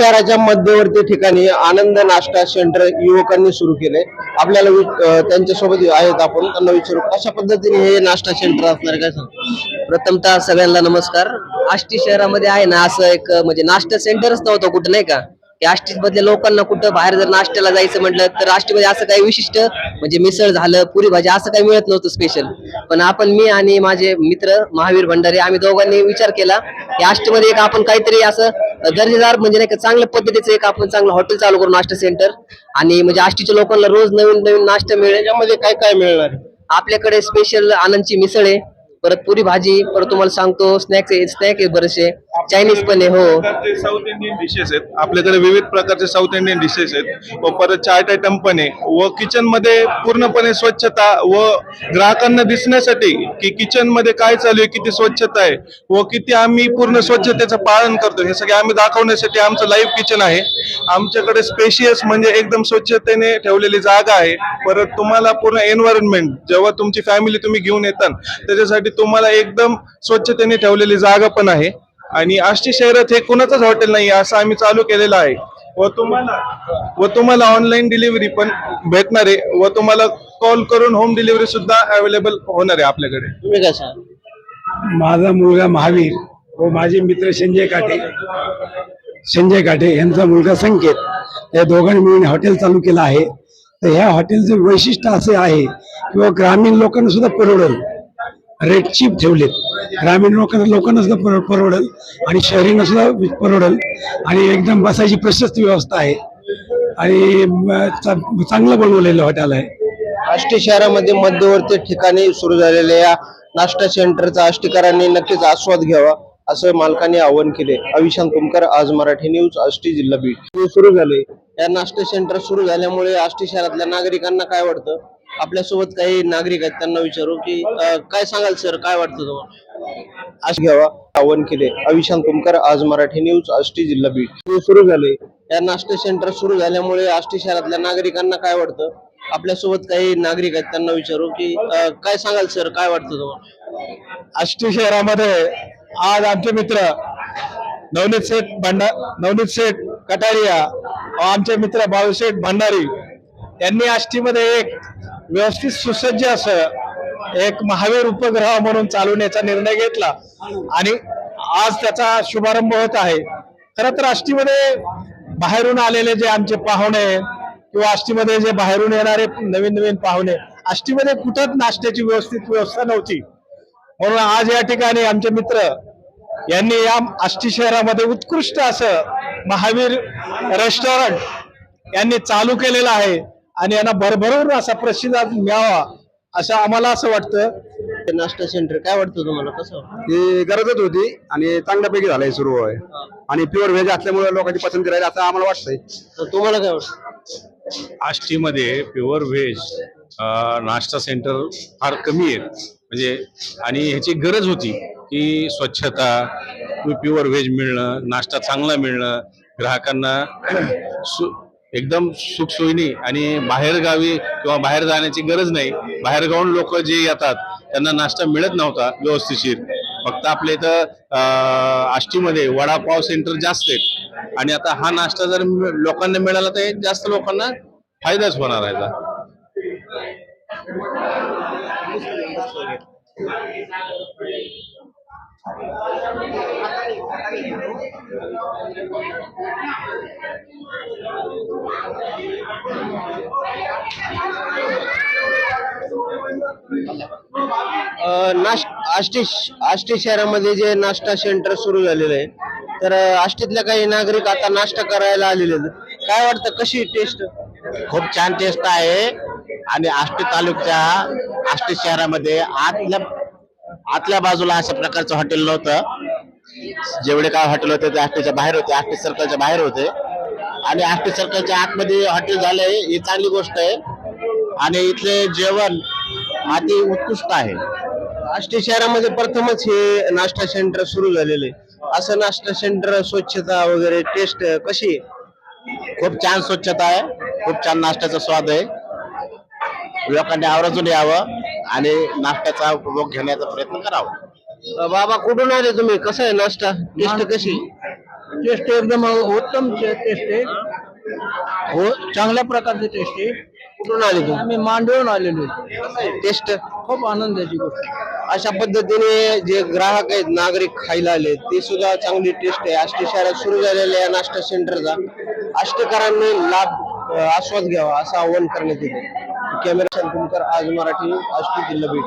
शहराच्या मध्यवर्ती ठिकाणी आनंद नाश्ता सेंटर युवकांनी सुरू केले. आपल्याला त्यांच्यासोबत आहेत आपण. त्यांना विचारू कशा पद्धतीने हे नाश्ता सेंटर असणार काय सांग? प्रथमतः सगळ्यांना नमस्कार. आष्टी शहरामध्ये आहे ना असं एक म्हणजे नाश्ता सेंटरच नव्हतं कुठं नाही का? की आष्टी मधल्या लोकांना कुठं बाहेर जर नाश्त्याला जायचं म्हटलं तर आष्टीमध्ये असं काही विशिष्ट म्हणजे मिसळ झालं पुरी भाजी असं काही मिळत नव्हतं स्पेशल पण आपण मी आणि माझे मित्र महावीर भंडारे आम्ही दोघांनी विचार केला की आष्टीमध्ये एक आपण काहीतरी असं दर्जेदार म्हणजे नाही का चांगल्या पद्धतीचं एक आपण चांगलं हॉटेल चालू करू नाश्ता सेंटर. आणि म्हणजे आष्टीच्या लोकांना रोज नवीन नवीन नाश्ता मिळेल. त्याच्यामध्ये काय काय मिळणार? आपल्याकडे स्पेशल आनंदची मिसळ आहे. परत पुरी भाजी परत तुम्हाला सांगतो स्नॅक्स स्नॅक आहे बरेचसे. चायनीज पण आहे हो. प्रकारचे साऊथ इंडियन डिशेस आहेत. आपल्याकडे विविध प्रकारचे साऊथ इंडियन डिशेस आहेत. व परत चाट आयटम पण आहे. व किचनमध्ये पूर्णपणे स्वच्छता व ग्राहकांना दिसण्यासाठी की किचनमध्ये काय चालू आहे किती स्वच्छता आहे व किती आम्ही पूर्ण स्वच्छतेचं पालन करतो हे सगळे आम्ही दाखवण्यासाठी आमचं लाईव्ह किचन आहे. आमच्याकडे स्पेशियस म्हणजे एकदम स्वच्छतेने ठेवलेली जागा आहे. परत तुम्हाला पूर्ण एन्व्हायरमेंट जेव्हा तुमची फॅमिली तुम्ही घेऊन येतात त्याच्यासाठी तुम्हाला एकदम स्वच्छतेने ठेवलेली जागा पण आहे. आणि आष्टी शहरात हे कुणाचंच हॉटेल नाही असं आम्ही चालू केलेलं आहे. व तुम्हाला व तुम्हाला ऑनलाईन डिलिव्हरी पण भेटणार आहे. व तुम्हाला कॉल करून होम डिलिव्हरी सुद्धा अवेलेबल होणार आहे आपल्याकडे. तुम्ही काय सांग माझा मुलगा महावीर व माझे मित्र संजय काटे. संजय काटे यांचा मुलगा संकेत. या दोघांनी मिळून हॉटेल चालू केलं आहे. तर ह्या हॉटेलचं वैशिष्ट्य असे आहे किंवा ग्रामीण लोकांना सुद्धा परवडेल. रेट चीप ठेवलेत. ग्रामीण लोकांना लोकांना सुद्धा पर- परवडेल आणि शहरींना सुद्धा परवडेल. आणि एकदम बसायची प्रशस्त व्यवस्था आहे. आणि चांगलं बनवलेलं हॉटेल आहे. आष्टी शहरामध्ये मध्यवर्ती ठिकाणी सुरू झालेल्या या नाश्ता सेंटरचा आष्टीकरांनी नक्कीच आस्वाद घ्यावा असं मालकांनी आवाहन केले. अविशांत कुमकर आज मराठी न्यूज आष्टी जिल्हा बीड. सुरू झाले. या नाश्ता सेंटर सुरू झाल्यामुळे आष्टी शहरातल्या नागरिकांना काय वाटतं? आपल्यासोबत काही नागरिक आहेत त्यांना विचारू की अं, काय सांगाल सर? काय वाटतं तुम्हाला? आश घ्यावा. आवाहन केले. अविशांत कुमकर आज मराठी न्यूज आष्टी जिल्हा बीड. हे सुरू झाले. या नाश्ता सेंटर सुरू झाल्यामुळे आष्टी शहरातल्या नागरिकांना काय वाटतं? आपल्यासोबत काही नागरिक आहेत त्यांना विचारू की अं, काय सांगाल सर? काय वाटतं तुम्हाला? आष्टी शहरामध्ये आज आमचे मित्र नवनीत शेठ भंडा नवनीत शेठ कटारिया व आमचे मित्र बाळूशेठ भंडारी यांनी आष्टीमध्ये एक व्यवस्थित सुसज्ज असं एक महावीर उपग्रह म्हणून चालवण्याचा निर्णय घेतला. आणि आज त्याचा शुभारंभ होत आहे. खरं तर आष्टीमध्ये बाहेरून आलेले जे आमचे पाहुणे किंवा आष्टीमध्ये जे बाहेरून येणारे नवीन नवीन पाहुणे आष्टीमध्ये कुठंच नाश्त्याची व्यवस्थित व्यवस्था नव्हती. म्हणून आज या ठिकाणी आमचे मित्र यांनी या आष्टी शहरामध्ये उत्कृष्ट असं महावीर रेस्टॉरंट यांनी चालू केलेलं आहे. आणि यांना भरभरून असा प्रसिद्ध मिळावा असं आम्हाला असं वाटतं. ते नाश्ता सेंटर काय वाटतं तुम्हाला? कसं? ही गरजच होती आणि चांगल्यापैकी झालंय सुरू आहे. आणि प्युअर व्हेज असल्यामुळे लोकांची पसंती राहील असं आम्हाला वाटतंय. तर तुम्हाला काय वाटतं? आष्टीमध्ये प्युअर व्हेज नाश्ता सेंटर फार कमी आहेत. म्हणजे आणि ह्याची गरज होती की स्वच्छता प्युअर व्हेज मिळणं नाश्ता चांगला मिळणं ग्राहकांना सु एकदम सुखसोयीनी आणि बाहेरगावी किंवा बाहेर जाण्याची गरज नाही. बाहेरगावून लोक जे येतात त्यांना नाश्ता मिळत नव्हता व्यवस्थिशीर फक्त आपल्या इथं आष्टीमध्ये वडापाव सेंटर जास्त आहेत. आणि आता हा नाश्ता जर लोकांना मिळाला तर जास्त लोकांना फायदाच होणार आहे Thank you. नाश आष्टी आष्टी शहरामध्ये जे नाश्ता सेंटर सुरू झालेलं आहे तर आष्टीतल्या काही नागरिक आता नाश्ता करायला आलेले आहेत. काय वाटतं कशी टेस्ट खूप छान टेस्ट आहे. आणि आष्टी तालुक्या आष्टी शहरामध्ये आतल्या आतल्या बाजूला अशा प्रकारचं हॉटेल नव्हतं. जेवढे काय हॉटेल होते ते आष्टीच्या बाहेर होते आष्टी सर्कलच्या बाहेर होते. आणि आष्टी सर्कलच्या आतमध्ये हॉटेल झालंय ही चांगली गोष्ट आहे. आणि इथले जेवण अति उत्कृष्ट आहे. आष्टी शहरामध्ये प्रथमच हे नाश्ता सेंटर सुरू झालेलं असं नाश्ता सेंटर स्वच्छता वगैरे टेस्ट कशी खूप छान स्वच्छता आहे. खूप छान नाश्त्याचा स्वाद आहे. लोकांनी आवर्जून यावं आणि नाश्त्याचा उपभोग घेण्याचा प्रयत्न करावा. बाबा कुठून आले तुम्ही? कसं आहे नाश्ता? टेस्ट कशी? टेस्ट एकदम उत्तम टेस्ट आहे. हो चांगल्या प्रकारची टेस्ट आहे. कुठून आले तुम्ही? आम्ही मांडवून आलेलो टेस्ट? खूप आनंदाची गोष्ट अशा पद्धतीने जे ग्राहक आहेत नागरिक खायला आले ते सुद्धा चांगली टेस्ट आहे. आष्टी शहरात सुरू झालेल्या या नाश्ता सेंटरचा आष्टीकरांनी लाभ आस्वाद घ्यावा असं आवाहन करण्यात येते कॅमेरा कुमकर आज मराठी आष्टी जिल्हा बीड.